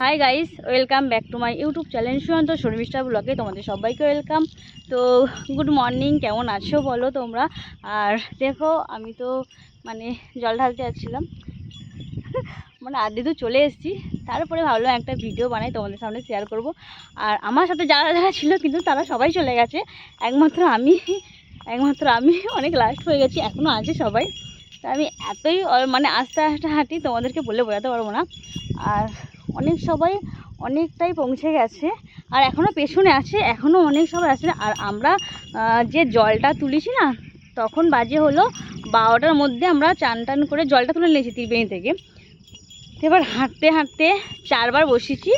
Hi guys welcome back to my YouTube channel Sushant Sharmishtha ব্লগে তোমাদের সবাইকে welcome তো গুড মর্নিং কেমন আছো বলো তোমরা? আর দেখো, আমি তো মানে জল ঢালতে যাচ্ছিলাম। মানে আদি তো চলে এসেছি। তারপরে ভাবলাম একটা ভিডিও বানাই, তোমাদের সামনে শেয়ার করব। আর আমার সাথে যারা যারা ছিল, কিন্তু তারা সবাই চলে গেছে। একমাত্র আমি একমাত্র আমি অনেক লাস্ট হয়ে গেছি এখনও আছে সবাই। তা আমি এতই মানে আস্তে আস্তে হাঁটি, তোমাদেরকে বলে বোঝাতে পারব না। আর অনেক সবাই অনেকটাই পৌঁছে গেছে। আর এখনও পেছনে আছে এখনও অনেক সবাই আছে। আর আমরা যে জলটা তুলেছি না, তখন বাজে হলো বারোটার মধ্যে আমরা চান টান করে জলটা তুলে নিয়েছি ত্রিবেণী থেকে। এবার হাঁটতে হাঁটতে চারবার বসেছি।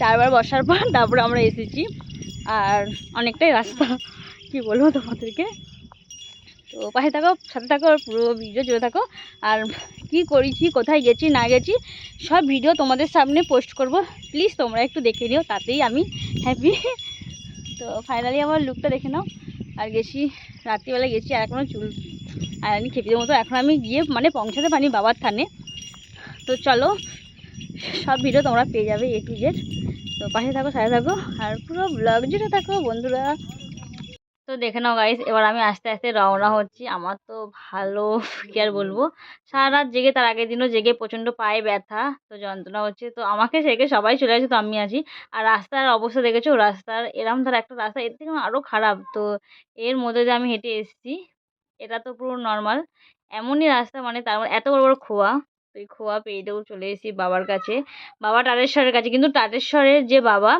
চারবার বসার পর তারপরে আমরা এসেছি। আর অনেকটাই রাস্তা, কি বলব তোমাদেরকে? তো পাশে থাকো, সাথে থাকো, পুরো ভিডিও জুড়ে থাকো। আর কি করেছি কোথায় গেছি, না গেছি, সব ভিডিও তোমাদের সামনে পোস্ট করব। প্লিজ তোমরা একটু দেখে নিও, তাতেই আমি হ্যাপি তো ফাইনালি আমার লুকটা দেখে নাও। আর গেছি, রাত্রিবেলা গেছি, আর এখনও চুল আর আমি খেপিদের মতো। এখন আমি গিয়ে মানে পৌঁছাতে পারি বাবার থানে। তো চলো, সব ভিডিও তোমরা পেয়ে যাবে এ টু জেড তো পাশে থাকো, সাথে থাকো, আর পুরো ব্লগ জুড়ে থাকো, বন্ধুরা। তো দেখে নাও গাইস এবার আমি আস্তে আস্তে রওনা হচ্ছি। আমার তো ভালো কি আর বলব? সারা রাত জেগে তার আগের দিনও জেগে প্রচণ্ড পায়ে ব্যথা তো যন্ত্রণা হচ্ছে। তো আমাকে সেকে সবাই চলে আসে তো আমি আছি। আর রাস্তার অবস্থা দেখেছ? রাস্তার এরম ধর একটা রাস্তা এর থেকে আরও খারাপ। তো এর মধ্যে দিয়ে আমি হেঁটে এসেছি। এটা তো পুরো নর্মাল এমনই রাস্তা মানে তার এত বড় বড় খোয়া। তো এই খোয়া পেরিয়েও চলে এসেছি বাবার কাছে। বাবা তারেশ্বরের কাছে। কিন্তু তারেশ্বরের যে বাবা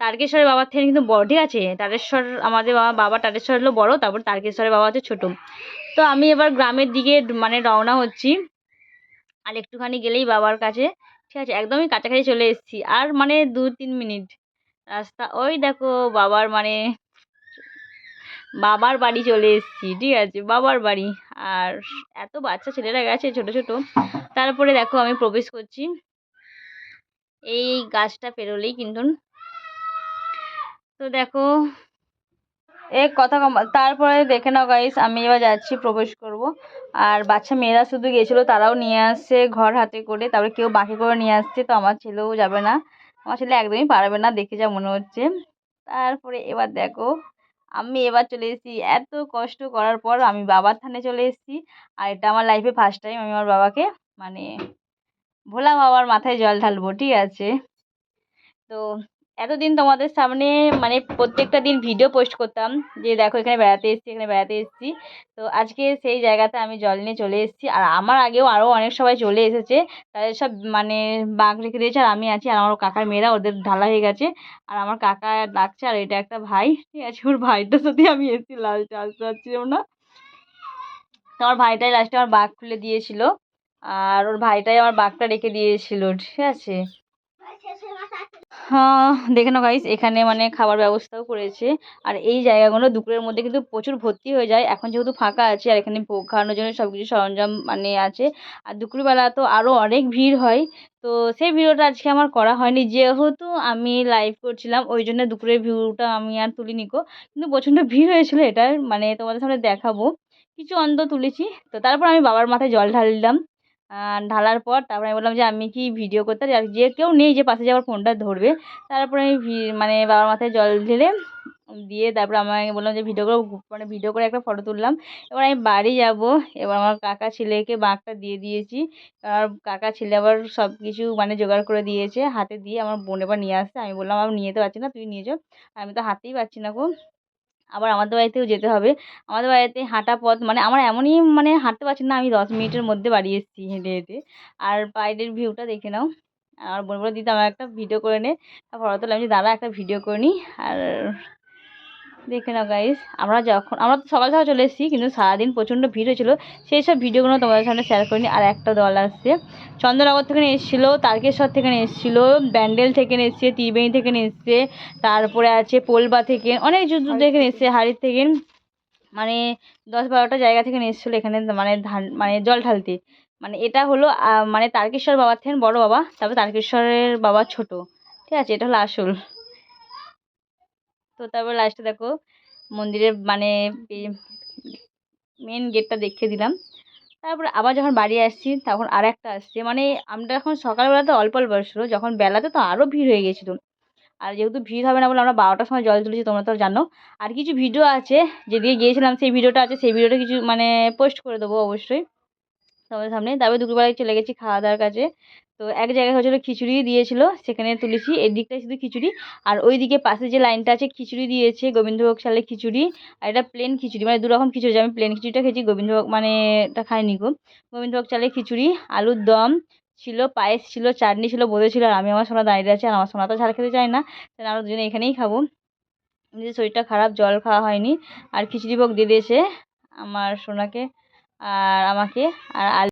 তারকেশ্বরের বাবার থেকে কিন্তু বড়, ঠিক আছে? তারেশ্বর আমাদের বাবা বাবা তারেশ্বর হলো বড়, তারপর তারকেশ্বরের বাবা হচ্ছে ছোটো। তো আমি এবার গ্রামের দিকে মানে রওনা হচ্ছি। আর একটুখানি গেলেই বাবার কাছে, ঠিক আছে? একদমই কাছাকাছি চলে এসেছি। আর মানে দু তিন মিনিট রাস্তা, ওই দেখো বাবার মানে বাবার বাড়ি চলে এসেছি, ঠিক আছে? বাবার বাড়ি। আর এত বাচ্চা ছেলেরা গেছে, ছোট ছোট। তারপরে দেখো আমি প্রবেশ করছি। এই গাছটা পেরোলেই কিন্তু তো দেখো, এ কথা তারপরে দেখে নাও গাইস আমি এবার যাচ্ছি, প্রবেশ করব। আর বাচ্চা মেয়েরা শুধু গেছিল তারাও নিয়ে আসছে ঘর হাতে করে, তারপরে কেউ বাকি করে নিয়ে আসছে, তো আমার ছেলেও যাবে না। আমার ছেলে একদমই পারবে না, দেখে যা মনে হচ্ছে। তারপরে এবার দেখো, আমি এবার চলে এসেছি, এত কষ্ট করার পর আমি বাবার থানে চলে এসেছি। আর এটা আমার লাইফে ফার্স্ট টাইম আমি আমার বাবাকে মানে ভোলা বাবার মাথায় জল ঢালবো, ঠিক আছে? তো এতদিন তোমাদের সামনে মানে প্রত্যেকটা দিন ভিডিও পোস্ট করতাম যে দেখো এখানে বেড়াতে এসেছি, এখানে বেড়াতে এসেছি। তো আজকে সেই জায়গাতে আমি জল নিয়ে চলে এসেছি। আর আমার আগেও আরও অনেক সবাই চলে এসেছে। তাদের সব মানে বাঘ রেখে দিয়েছে আর আমি আছি। আর আমার কাকার মেয়েরা ওদের ঢালা হয়ে গেছে। আর আমার কাকা ডাকছে আর এটা একটা ভাই। ঠিক আছে, ওর ভাইটার সাথে আমি এসেছি লাস্টে আসতে পারছিলাম না। তো আমার ভাইটাই লাস্টে আমার বাঘ খুলে দিয়েছিল। আর ওর ভাইটাই আমার বাঘটা রেখে দিয়েছিল। ঠিক আছে? দেখে নাও গাইস এখানে মানে খাবার ব্যবস্থাও করেছে। আর এই জায়গাগুলো দুপুরের মধ্যে কিন্তু প্রচুর ভর্তি হয়ে যায়। এখন যেহেতু ফাঁকা আছে আর এখানে ভোগ খাওয়ানোর জন্য সব কিছু সরঞ্জাম মানে আছে। আর দুপুরবেলা তো আরও অনেক ভিড় হয়। তো সেই ভিডিওটা আজকে আমার করা হয়নি। যেহেতু আমি লাইভ করছিলাম, ওই জন্য দুপুরের ভিউটা আমি আর তুলিনি কো কিন্তু প্রচণ্ড ভিড় হয়েছিল এটার মানে তোমাদের সামনে দেখাবো। কিছু অন্ত তুলেছি। তো তারপর আমি বাবার মাথায় জল ঢাললাম। ঢালার পর তারপরে আমি বললাম যে, আমি কি ভিডিও করতে আর যে কেউ নেই যে পাশে যে আমার ফোনটা ধরবে। তারপরে আমি মানে বাবার মাথায় জল ঢেলে দিয়ে তারপরে আমাকে বললাম যে ভিডিও করে মানে ভিডিও করে একটা ফটো তুললাম। এবার আমি বাড়ি যাব। এবার আমার কাকা ছেলেকে বাঁকটা দিয়ে দিয়েছি। আর কাকা ছেলে আবার সব কিছু মানে জোগাড় করে দিয়েছে, হাতে দিয়ে আমার বোন এবার নিয়ে আসছে। আমি বললাম আমি নিয়ে যেতে পারছি না তুই নিয়ে যা আমি তো হাতেই পারছি না গো। আবার আমাদের বাড়িতেও যেতে হবে। আমাদের বাড়িতে হাঁটা পথ মানে আমার এমনই মানে হাঁটতে পারছি না, আমি দশ মিনিটের মধ্যে বাড়ি এসেছি হেঁটে হেঁটে। আর বাইরের ভিউটা দেখে নাও। আর বোন বলে দিদি আমার একটা ভিডিও করে নে। তারপর তো আমি দাঁড়া একটা ভিডিও করে নিই আর দেখে নাও গাইস আমরা যখন, আমরা তো সকাল সকাল চলে এসেছি, কিন্তু সারাদিন প্রচণ্ড ভিড় হয়েছিলো। সেই সব ভিডিওগুলো তোমাদের সামনে শেয়ার করিনি, আর একটা দল আসছে। চন্দ্রনগর থেকে এসেছিল, তারকেশ্বর থেকে এসেছিল, ব্যান্ডেল থেকে এসছে, ত্রিবেণী থেকে এসছে, তারপরে আছে পোলবা থেকে, অনেক যুদ্ধ থেকে এসছে হাড়ির থেকে মানে দশ বারোটা জায়গা থেকে এসেছিল এখানে মানে ধান মানে জল ঢালতে। মানে এটা হলো মানে তারকেশ্বর বাবার থেকে বড় বাবা, তারপর তারকেশ্বরের বাবা ছোট। ঠিক আছে, এটা হলো আসল। তো তারপর লাস্টে দেখো মন্দিরের মানে মেন গেটটা দেখিয়ে দিলাম। তারপরে আবার যখন বাড়ি আসছি তখন আর একটা আসছে। মানে আমরা এখন সকালবেলাতে অল্প অল্প আসছিল যখন বেলাতে তো আরও ভিড় হয়ে গেছিল। আর যেহেতু ভিড় হবে না বলে আমরা বারোটার সময় জল তুলেছি, তোমরা তো জানো। আর কিছু ভিডিও আছে, যেদিকে গিয়েছিলাম সেই ভিডিওটা আছে, সেই ভিডিওটা কিছু মানে পোস্ট করে দেবো অবশ্যই। তোমাদের সামনে, তারপরে দুপুরবেলায় চলে গেছি খাওয়া দাওয়ার কাছে তো এক জায়গায় হচ্ছিল খিচুড়ি দিয়েছিলো, সেখানে তুলেছি। এই দিকটায় শুধু খিচুড়ি। আর ওই দিকে পাশে যে লাইনটা আছে, খিচুড়ি দিয়েছে গোবিন্দভোগ চালের খিচুড়ি। আর এটা প্লেন খিচুড়ি মানে দু রকম খিচুড়ি, আমি প্লেন খিচুড়িটা খেয়েছি। গোবিন্দভোগ মানে এটা খাইনি গো। গোবিন্দভোগ চালের খিচুড়ি, আলুর দম ছিল, পায়েস ছিল, চাটনি ছিল, বোঁদে ছিল। আর আমি আমার সোনা দাঁড়িয়ে আছে, আর আমার সোনা তো ঝাল খেতে চায় না। তাই আমরা দুজনে এখানেই খাব। নিজের শরীরটা খারাপ, জল খাওয়া হয়নি। আর খিচুড়ি ভোগ দিয়ে দিয়েছে আমার সোনাকে। আর আমাকে আর